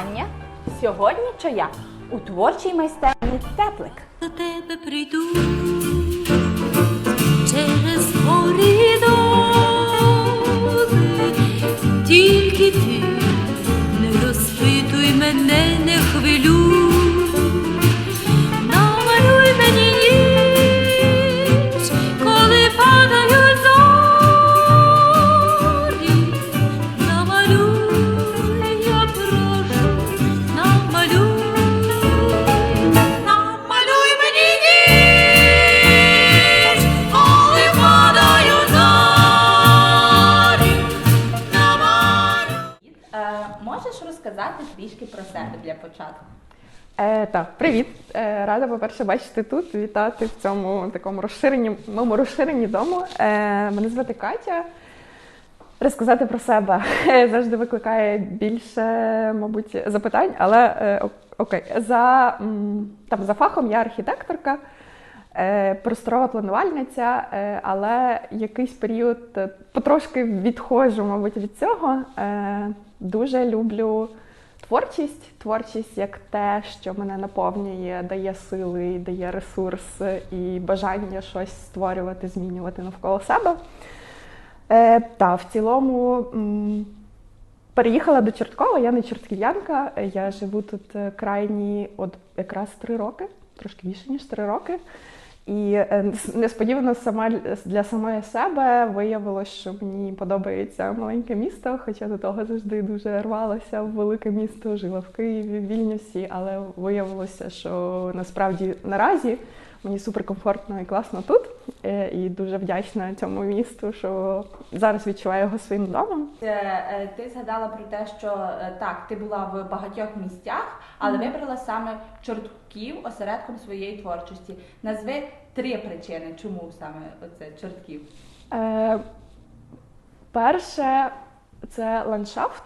вітання! Сьогодні я у творчій майстерні теплик. до тебе прийду через коридори, тільки ти не розпитуй мене, трішки про себе для початку? Е, так, привіт. Е, рада, по-перше, бачити тут, вітати в цьому такому розширенні, моєму розширенні дому. Е, мене звати Катя. Розказати про себе завжди викликає більше, мабуть, запитань, але е, окей. За, м, там, за фахом я архітекторка, е, просторова планувальниця, е, але якийсь період е, потрошки відходжу, мабуть, від цього. Е, дуже люблю творчість. Творчість як те, що мене наповнює, дає сили, дає ресурс і бажання щось створювати, змінювати навколо себе. Е, та в цілому м, переїхала до Чорткова, я не чортків'янка, е, я живу тут е, крайні от якраз три роки, трошки більше, ніж три роки. І е, несподівано сама для самої себе виявилось, що мені подобається маленьке місто, хоча до того завжди дуже рвалася в велике місто, жила в Києві, в Вільнюсі, але виявилося, що насправді наразі мені суперкомфортно і класно тут. Е, І дуже вдячна цьому місту, що зараз відчуваю його своїм домом. Е, е, Ти згадала про те, що так, ти була в багатьох місцях, але вибрала саме Чортків осередком своєї творчості. Назви три причини, чому саме оце Чортків. Е, перше, це ландшафт.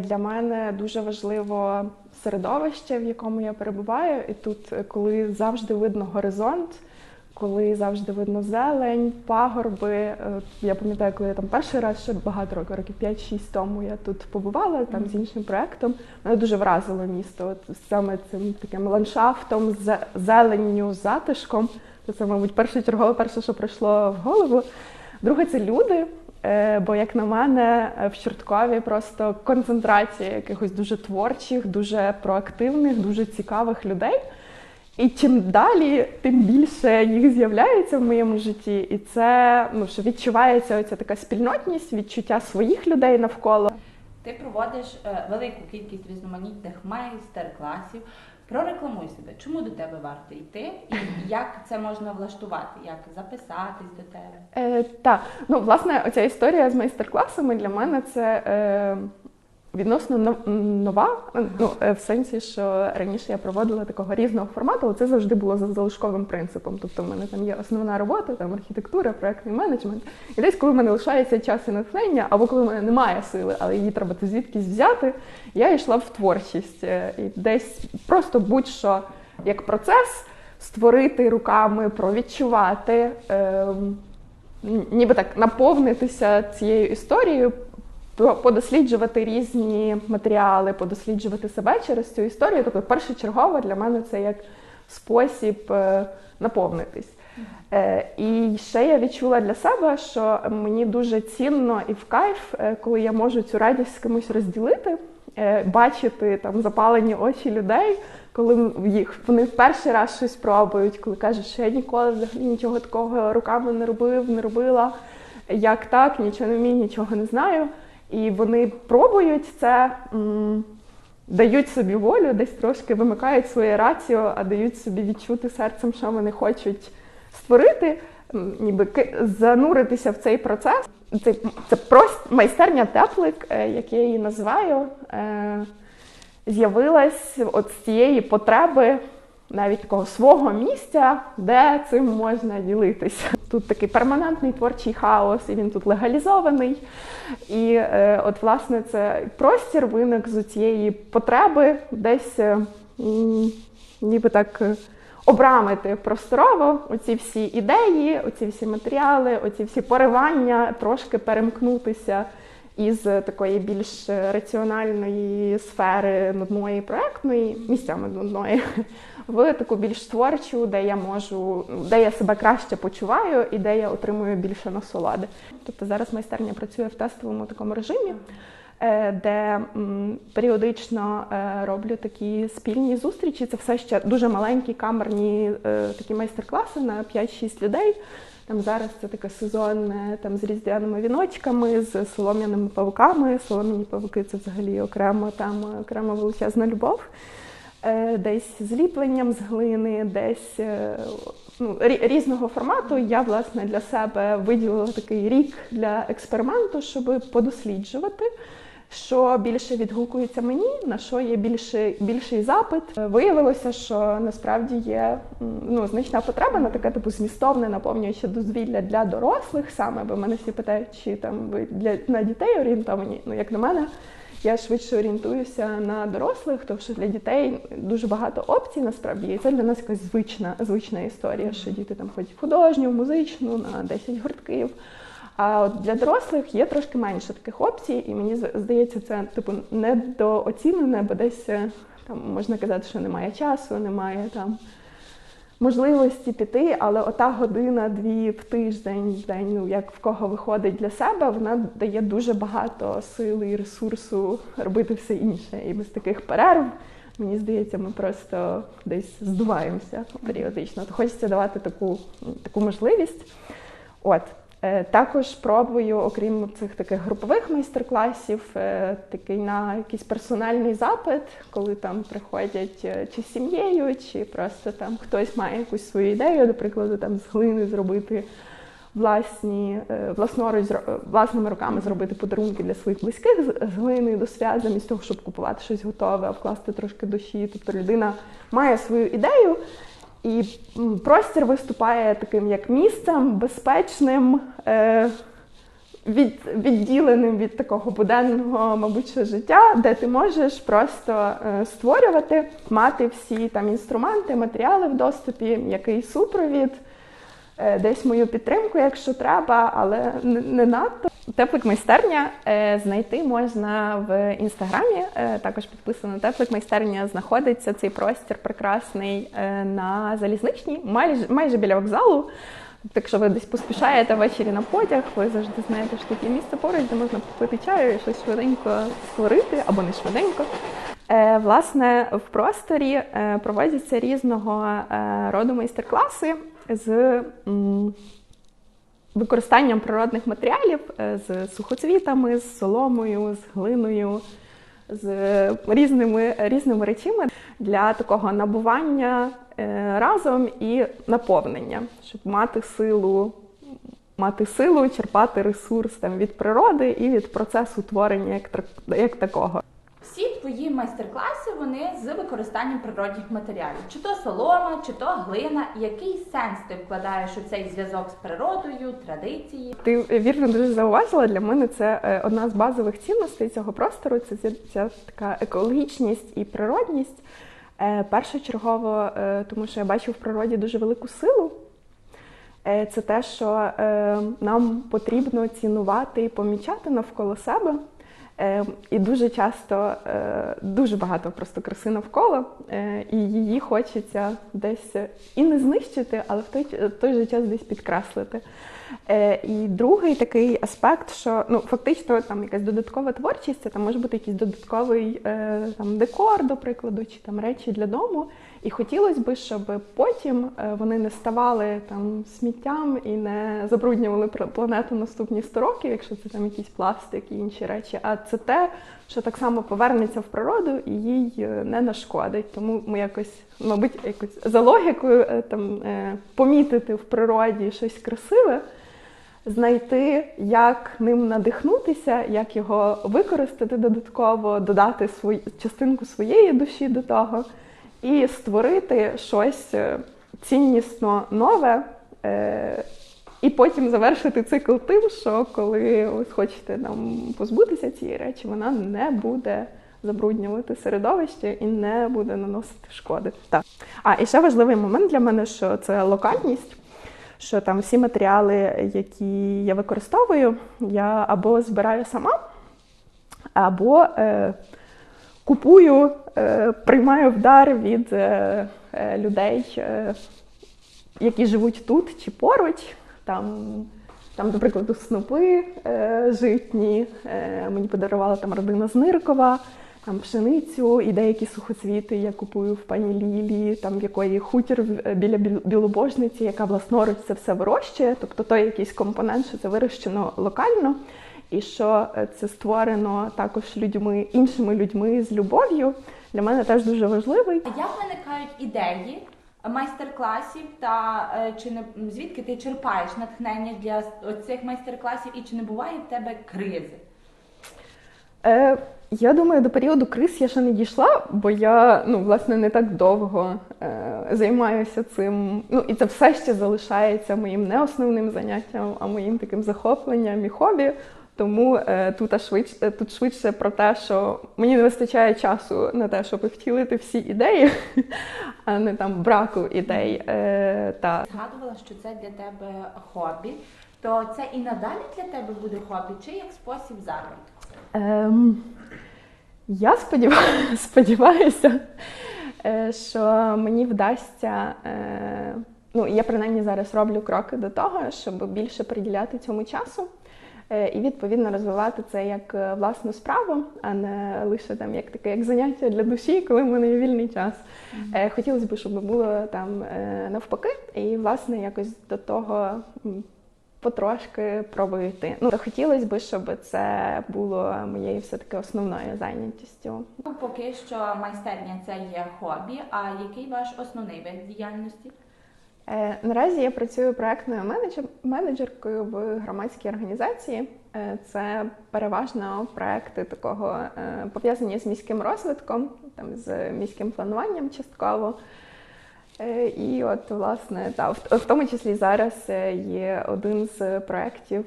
Для мене дуже важливо середовище, в якому я перебуваю. І тут, е, коли завжди видно горизонт, коли завжди видно зелень, пагорби. Е, Я пам'ятаю, коли я там перший раз ще багато років, років 5-6 тому я тут побувала там з іншим проєктом. Мене дуже вразило місто. От саме цим таким ландшафтом, з- зеленню, затишком. Це, мабуть, першочергове, перше, що прийшло в голову. Друге, це люди. Е, Бо, як на мене, в Чорткові просто концентрація якихось дуже творчих, дуже проактивних, дуже цікавих людей. І чим далі, тим більше їх з'являється в моєму житті. І це ну, що відчувається оця така спільнотність, відчуття своїх людей навколо. Ти проводиш е, велику кількість різноманітних майстер-класів. Прорекламуй себе, чому до тебе варто йти, і як це можна влаштувати, як записатись до тебе. Е, так, ну власне, оця історія з майстер-класами для мене це е, відносно нова. Ну, е, в сенсі, що раніше я проводила такого різного формату, але це завжди було за залишковим принципом. Тобто, в мене там є основна робота, там архітектура, проектний менеджмент. І десь, коли в мене лишається час і натхнення, або коли в мене немає сили, але її треба звідкись взяти, я йшла в творчість. Е, І десь просто будь-що як процес створити руками, провідчувати. ем, ніби так наповнитися цією історією, подосліджувати різні матеріали, подосліджувати себе через цю історію. Тобто, першочергово для мене це як спосіб е, наповнитись. Е, І ще я відчула для себе, що мені дуже цінно і в кайф, е, коли я можу цю радість з кимось розділити, бачити там запалені очі людей, коли їх вони в перший раз щось пробують, коли кажуть, що я ніколи взагалі нічого такого руками не робив, не робила. Як так, нічого не вмію, нічого не знаю. І вони пробують це, дають собі волю, десь трошки вимикають своє раціо, а дають собі відчути серцем, що вони хочуть створити, м, ніби зануритися в цей процес. Це, це просто майстерня теплик, е, як я її називаю, е, з'явилась от з цієї потреби навіть такого свого місця, де цим можна ділитися. Тут такий перманентний творчий хаос, і він тут легалізований. І е, от, власне, це простір виник з цієї потреби десь е, ніби так. е, Обрамити просторово оці всі ідеї, оці всі матеріали, оці всі поривання, трошки перемкнутися із такої більш раціональної сфери нудної проектної, місцями нудної, в таку більш творчу, де я можу, де я себе краще почуваю і де я отримую більше насолоди. Тобто зараз майстерня працює в тестовому такому режимі. Е, Де періодично е, роблю такі спільні зустрічі. Це все ще дуже маленькі камерні е, такі майстер-класи на 5-6 людей. Там зараз це таке сезонне там з різдвяними віночками, з солом'яними павуками. Солом'яні павуки це взагалі окремо там окрема величезна любов. Десь з ліпленням з глини, десь ну, різного формату. Я власне для себе виділила такий рік для експерименту, щоб подосліджувати. Що більше відгукується мені, на що є більше, більший запит. Е, Виявилося, що насправді є ну, значна потреба на таке типу змістовне наповнююче дозвілля для дорослих саме, бо мене всі питають, чи там ви для на дітей орієнтовані. Ну, як на мене, я швидше орієнтуюся на дорослих, тому що для дітей дуже багато опцій насправді. І це для нас якась звична, звична історія, що діти там ходять художню, музичну, на 10 гуртків. А от для дорослих є трошки менше таких опцій, і мені здається, це типу недооцінене, бо десь е, там можна казати, що немає часу, немає там можливості піти, але ота година-дві в тиждень, в день, ну як в кого виходить для себе, вона дає дуже багато сили і ресурсу робити все інше. І без таких перерв. Мені здається, ми просто десь здуваємося періодично. То хочеться давати таку, таку можливість. От. Е, Також пробую, окрім цих таких групових майстер-класів, е, такий на якийсь персональний запит, коли там приходять е, чи сім'єю, чи просто там хтось має якусь свою ідею, до прикладу, там з глини зробити власні, власноруч, власними руками зробити подарунки для своїх близьких з глини до свят, замість того, щоб купувати щось готове, а вкласти трошки душі. Тобто людина має свою ідею, і простір виступає таким як місцем безпечним, е, від, відділеним від такого буденного, мабуть, життя, де ти можеш просто е, створювати, мати всі там інструменти, матеріали в доступі, який супровід, десь мою підтримку, якщо треба, але не, надто. Теплик майстерня е, знайти можна в інстаграмі. Е, також підписано Теплик майстерня. Знаходиться цей простір прекрасний е, на залізничній, майже майже біля вокзалу. Тобто, якщо ви десь поспішаєте ввечері на потяг, ви завжди знаєте, що є місце поруч, де можна попити чаю і щось швиденько створити або не швиденько. Е, власне, в просторі е, проводяться різного е, роду майстер-класи з використанням природних матеріалів е, з сухоцвітами, з соломою, з глиною, з різними, різними речами для такого набування е, разом і наповнення, щоб мати силу. Мати силу, черпати ресурс там від природи і від процесу творення як, як такого. Твої майстер-класи вони з використанням природних матеріалів, чи то солома, чи то глина. Який сенс ти вкладаєш у цей зв'язок з природою, традиції? Ти вірно дуже зауважила. Для мене це е, одна з базових цінностей цього простору. Це ця, така екологічність і природність. Е, Першочергово, е, тому що я бачу в природі дуже велику силу. Це те, що нам потрібно цінувати і помічати навколо себе. Е, І дуже часто е, дуже багато просто краси навколо, е, і її хочеться десь і не знищити, але в той, той же час десь підкреслити. Е, І другий такий аспект, що ну фактично там якась додаткова творчість, це там може бути якийсь додатковий е, там декор, до прикладу, чи там речі для дому. І хотілося б, щоб потім е, вони не ставали там сміттям і не забруднювали планету наступні 100 років, якщо це там якийсь пластик і інші речі. А це те, що так само повернеться в природу і їй е, не нашкодить. Тому ми якось, мабуть, якось за логікою е, там помітити в природі щось красиве. Знайти, як ним надихнутися, як його використати додатково, додати свою частинку своєї душі до того, і створити щось е, ціннісно нове, е, і потім завершити цикл тим, що коли ви хочете там позбутися цієї речі, вона не буде забруднювати середовище і не буде наносити шкоди. Так. А і ще важливий момент для мене, що це локальність. Що там всі матеріали, які я використовую, я або збираю сама, або е, купую, е, приймаю вдар від е, е, людей, які живуть тут чи поруч. Там, там, до прикладу, снопи житні. Мені подарувала там родина Зниркова, там пшеницю і деякі сухоцвіти я купую в пані Лілі, там в якої хутір біля білобожниці, яка власноруч це все вирощує. Тобто той якийсь компонент, що це вирощено локально, і що е, це створено також людьми, іншими людьми з любов'ю. Для мене теж дуже важливий. А як виникають ідеї майстер-класів та е, чи не звідки ти черпаєш натхнення для цих майстер-класів і чи не буває в тебе кризи? Е, я думаю, до періоду криз я ще не дійшла, бо я ну, власне не так довго е, займаюся цим. Ну і це все ще залишається моїм не основним заняттям, а моїм таким захопленням і хобі. Тому е, тут, швидше, е, тут швидше про те, що мені не вистачає часу на те, щоб втілити всі ідеї, а не там браку ідей. Е, та. Згадувала, що це для тебе хобі, то це і надалі для тебе буде хобі, чи як спосіб заробітку? Ем, я сподіваюся, сподіваюся, е, що мені вдасться. Е, ну, я принаймні зараз роблю кроки до того, щоб більше приділяти цьому часу. Е, І відповідно розвивати це як е, власну справу, а не лише там як таке як заняття для душі, коли в мене є вільний час. Е, Хотілося б, щоб було там навпаки, і власне якось до того потрошки пробую йти. Ну, хотілося б, щоб це було моєю все-таки основною зайнятістю. Поки що майстерня це є хобі, а який ваш основний вид діяльності? Е, Наразі я працюю проектною менеджер- менеджеркою в громадській організації. Е, Це переважно проекти такого е, пов'язані з міським розвитком, там з міським плануванням частково. І от, власне, та, в, тому числі зараз є один з проєктів,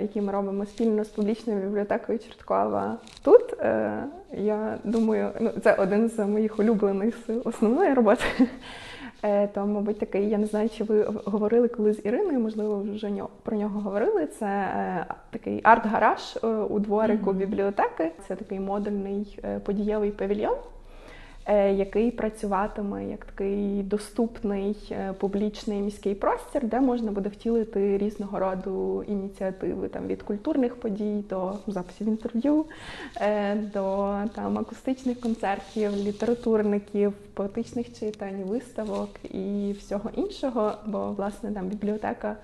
який ми робимо спільно з публічною бібліотекою Чорткова. Тут я думаю, ну це один з моїх улюблених основної роботи. Е, То, мабуть, такий, я не знаю, чи ви говорили коли з Іриною, можливо, вже про нього говорили. Це е, такий арт-гараж е, у дворику бібліотеки. Це такий модульний подієвий павільйон, який працюватиме як такий доступний е, публічний міський простір, де можна буде втілити різного роду ініціативи, там від культурних подій до записів інтерв'ю, е, до там акустичних концертів, літературників, поетичних читань, виставок і всього іншого. Бо власне там бібліотека.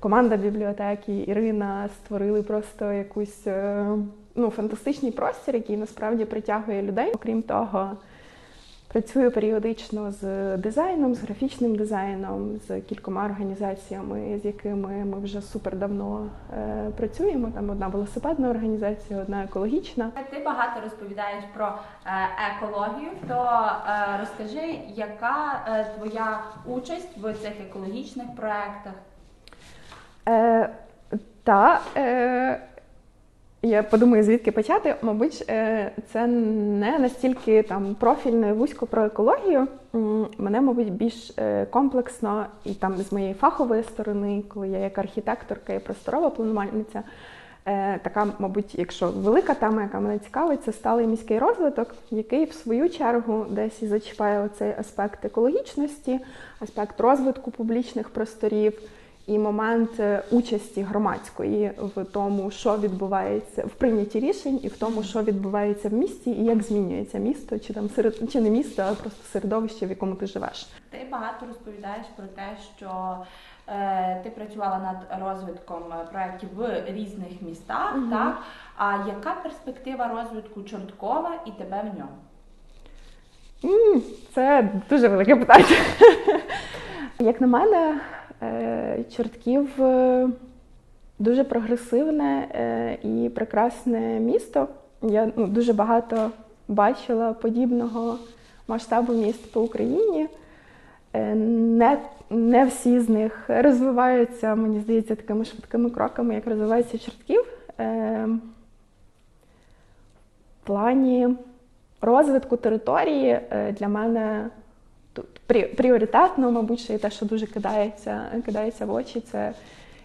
Команда бібліотеки Ірина створили просто якусь е, ну, фантастичний простір, який насправді притягує людей. Окрім того, працюю періодично з дизайном, з графічним дизайном, з кількома організаціями, з якими ми вже супер давно е, працюємо. Там одна велосипедна організація, одна екологічна. Ти багато розповідаєш про е, екологію, то е, розкажи, яка е, твоя участь в цих екологічних проєктах? Е, та е, я подумаю, звідки почати. Мабуть, е, це не настільки там профільно і вузько про екологію. Мене, мабуть, більш е, комплексно і там з моєї фахової сторони, коли я як архітекторка і просторова планувальниця. е, Така, мабуть, якщо велика тема, яка мене цікавить, це сталий міський розвиток, який в свою чергу десь і зачіпає оцей аспект екологічності, аспект розвитку публічних просторів і момент е, участі громадської в тому, що відбувається в прийнятті рішень, і в тому, що відбувається в місті, і як змінюється місто, чи там серед чи не місто, а просто середовище, в якому ти живеш. Ти багато розповідаєш про те, що е, ти працювала над розвитком е, проєктів в різних містах, Мгм. так? А яка перспектива розвитку Чорткова і тебе в ньому? Це дуже велике питання. Як на мене, Чортків е, дуже прогресивне е, і прекрасне місто. Я ну, дуже багато бачила подібного масштабу міст по Україні. Е, Не, не всі з них розвиваються, мені здається, такими швидкими кроками, як розвивається Чортків. Е, В плані розвитку території е, для мене тут пріоритетно, мабуть, й те, що дуже кидається, кидається в очі, це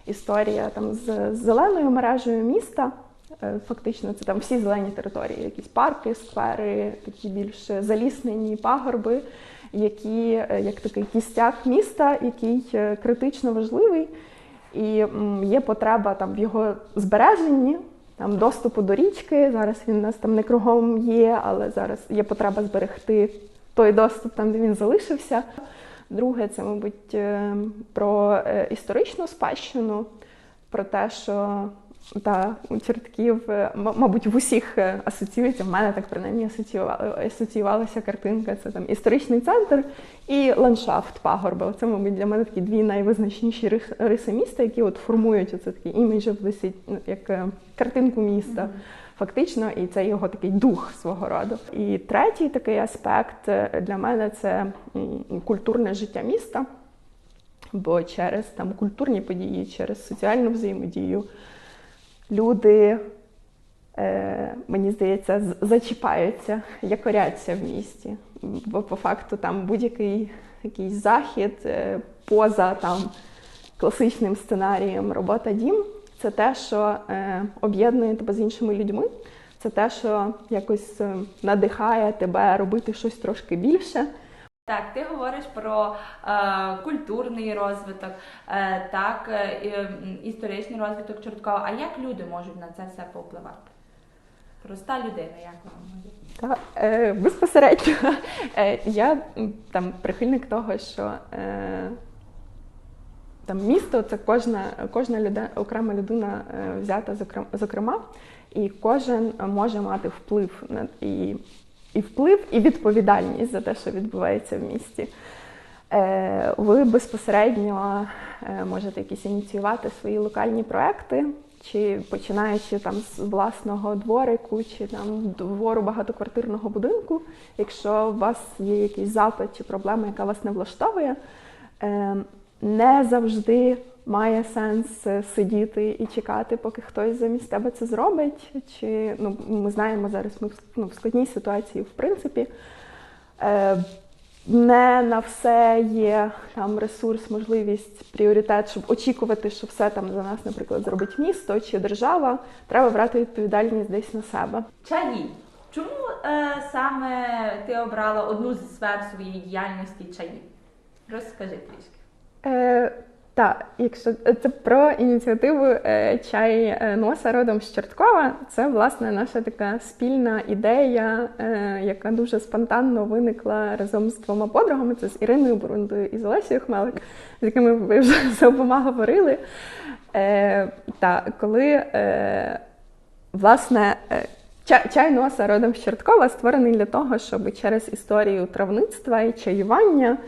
історія там з з зеленою мережею міста. Е, Фактично, це там всі зелені території, якісь парки, сквери, такі більш заліснені пагорби, які е, як такий кістяк міста, який е, критично важливий, і є потреба там в його збереженні, там доступу до річки. Зараз він у нас там не кругом є, але зараз є потреба зберегти той доступ там, де він залишився. Друге, це, мабуть, е, про е, історичну спадщину, про те, що та у чортків, е, мабуть, в усіх асоціюється, в мене так принаймні асоціювалася картинка. Це там історичний центр і ландшафт пагорба. Це, мабуть, для мене такі дві найвизначніші риси міста, які от формують оце такий імідж як картинку міста. Фактично, і це його такий дух свого роду. І третій такий аспект е, для мене це культурне життя міста. Бо через там культурні події, через соціальну взаємодію люди, е, мені здається, зачіпаються, якоряться в місті. Бо по факту там будь-який якийсь захід е, поза там класичним сценарієм робота дім це те, що е, об'єднує тебе з іншими людьми. Це те, що якось е, надихає тебе робити щось трошки більше. Так, ти говориш про е, культурний розвиток, е, так, е, історичний розвиток Чорткова. А як люди можуть на це все повпливати? Проста людина, як вона може? Та, е, безпосередньо е, я там прихильник того, що е, там місто це кожна, кожна людина, окрема людина е, взята зокрема, і кожен може мати вплив на і, і вплив, і відповідальність за те, що відбувається в місті. Е, Ви безпосередньо е, можете якісь ініціювати свої локальні проекти, чи починаючи там з власного дворику, чи там двору багатоквартирного будинку. Якщо у вас є якийсь запит чи проблема, яка вас не влаштовує, е, не завжди має сенс е, сидіти і чекати, поки хтось замість тебе це зробить. Чи ну ми знаємо зараз, ми в, ну, в складній ситуації, в принципі. Е, не на все є там ресурс, можливість, пріоритет, щоб очікувати, що все там за нас, наприклад, зробить місто чи держава. Треба брати відповідальність десь на себе. Чаї. Чому е, саме ти обрала одну з сфер своєї діяльності чаї? Розкажи трішки. Е, так, якщо це про ініціативу е, чай е, носа родом з Чорткова, це власне наша така спільна ідея, е, яка дуже спонтанно виникла разом з двома подругами. Це з Іриною Бурундою і з Олесією Хмелик, з якими ви вже з обома говорили. Е, та коли е, власне. е, чай носа родом з Чорткова створений для того, щоб через історію травництва і чаювання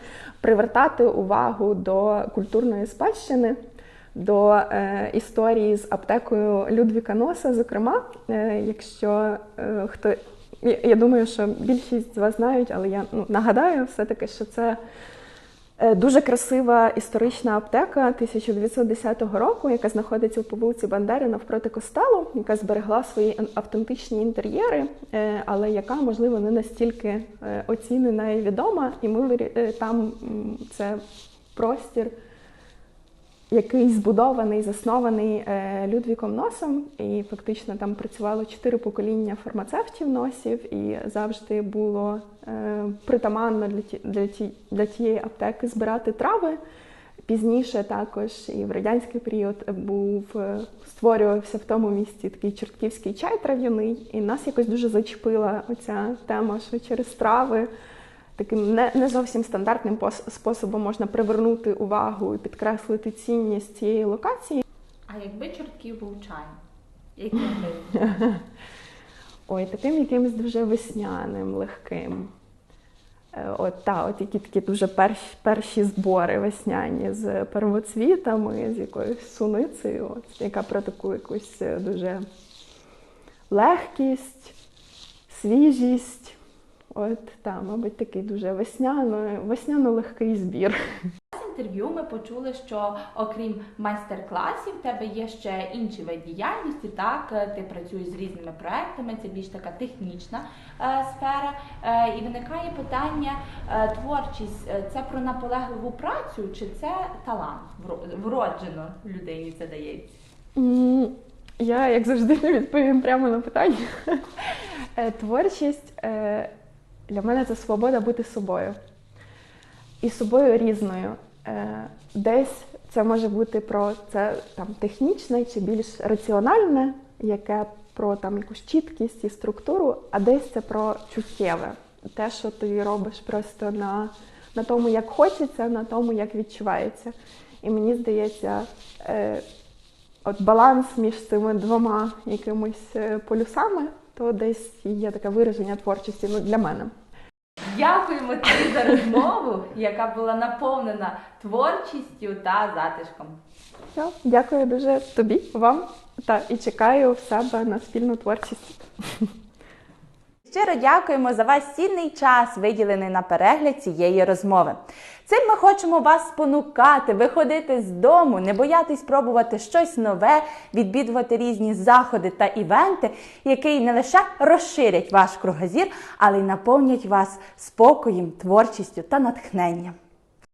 привертати увагу до культурної спадщини, до е, історії з аптекою Людвіка Носа. Зокрема, е, якщо е, хто я, думаю, що більшість з вас знають, але я ну, нагадаю все-таки, що це Дуже красива історична аптека 1910 року, яка знаходиться у побулці Бандери навпроти костелу, яка зберегла свої автентичні інтер'єри, е, але яка, можливо, не настільки е, оцінена і відома. І ми е, там це простір, який збудований, заснований е, Людвіком Носом, і фактично там працювало чотири покоління фармацевтів носів, і завжди було е, притаманно для, ті, для, ті, для тієї аптеки збирати трави. Пізніше також і в радянський період був е, створювався в тому місці такий чортківський чай трав'яний, і нас якось дуже зачепила оця тема, що через трави таким не, не зовсім стандартним способом можна привернути увагу і підкреслити цінність цієї локації. А якби чортків був чай? Яким би? Ой, таким якимось дуже весняним, легким. Е, От, та, от які такі дуже перші, перші збори весняні з первоцвітами, з якоюсь суницею, от, яка про таку якусь е, дуже легкість, свіжість. От, та, мабуть, такий дуже весняно, весняно-легкий збір. З інтерв'ю ми почули, що окрім майстер-класів, в тебе є ще інші види діяльності. Так, Е, ти працюєш з різними проектами, це більш така технічна е, сфера. Е, і виникає питання: е, творчість е, це про наполегливу працю, чи це талант вроджено людині це дається? Я, як завжди, не відповім прямо на питання. Е, Творчість е, для мене це свобода бути собою. І собою різною. Е, Десь це може бути про це там технічне чи більш раціональне, яке про там якусь чіткість і структуру, а десь це про чуттєве. Те, що ти робиш просто на, на тому, як хочеться, на тому, як відчувається. І мені здається, е, от баланс між цими двома якимись е, полюсами, то десь є таке вираження творчості ну, для мене. Дякуємо тобі за розмову, яка була наповнена творчістю та затишком. Все, дякую дуже тобі, вам та і чекаю в себе на спільну творчість. Щиро дякуємо за ваш цінний час, виділений на перегляд цієї розмови. Цим ми хочемо вас спонукати, виходити з дому, не боятись пробувати щось нове, відвідувати різні заходи та івенти, які не лише розширять ваш кругозір, але й наповнять вас спокоєм, творчістю та натхненням.